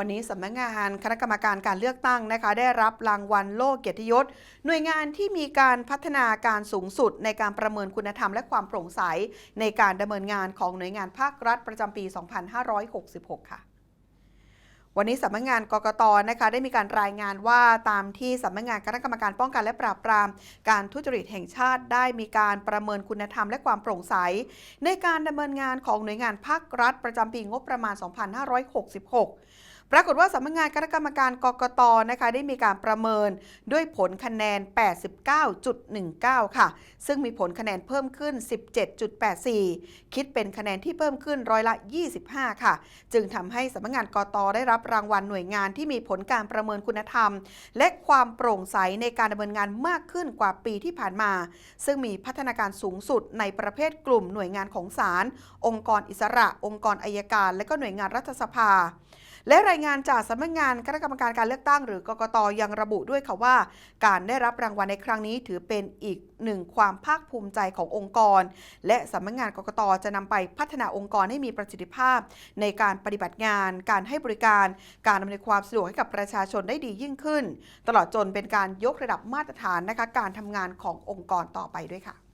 วันนี้สำนักงานคณะกรรมการการเลือกตั้งนะคะ ได้รับรางวัลโล่เกียรติยศ หน่วยงานที่มีการพัฒนาการสูงสุด ในการประเมินคุณธรรมและความโปร่งใส ในการดำเนินงานของหน่วยงานภาครัฐประจำปี 2566 ค่ะวันนี้สำนักงานกกตนะคะได้มีการรายงานว่าตามที่สำนักงานคณะกรรมการป้องกันและปราบปราม การทุจริตแห่งชาติได้มีการประเมินคุณธรรมและความโปร่งใส ในการดำเนินงานของหน่วยงานภาครัฐประจำปีงบประมาณ 2566 ปรากฏว่าสำนักงานคณะกรรมการกกตนะคะได้มีการประเมินด้วยผลคะแนน 89.19 ค่ะ ซึ่งมีผลคะแนนเพิ่มขึ้น 17.84 คิดเป็นคะแนนที่เพิ่มขึ้นร้อยละ 25 ค่ะ จึงทำให้สำนักงานกตได้รับรางวัลหน่วยงานที่มีผลการประเมินคุณธรรม และความโปร่งใสในการดำเนินงานมากขึ้นกว่าปีที่ผ่านมา ซึ่งมีพัฒนาการสูงสุดในประเภทกลุ่มหน่วยงานของศาลองค์กรอิสระ องค์กรอายการ และก็หน่วยงานรัฐสภา และรายงานจากสำนักงานคณะกรรมการการเลือกตั้งหรือกกตยังระบุด้วยค่ะว่า การได้รับรางวัลในครั้งนี้ถือเป็นอีกหนึ่งความภาคภูมิใจขององค์กร และสำนักงานกกตจะนำไปพัฒนาองค์กรให้มีประสิทธิภาพ ในการปฏิบัติงาน การให้บริการ การอำนวยความสะดวกให้กับประชาชนได้ดียิ่งขึ้น ตลอดจนเป็นการยกระดับมาตรฐานนะคะการทำงานขององค์กรต่อไปด้วยค่ะ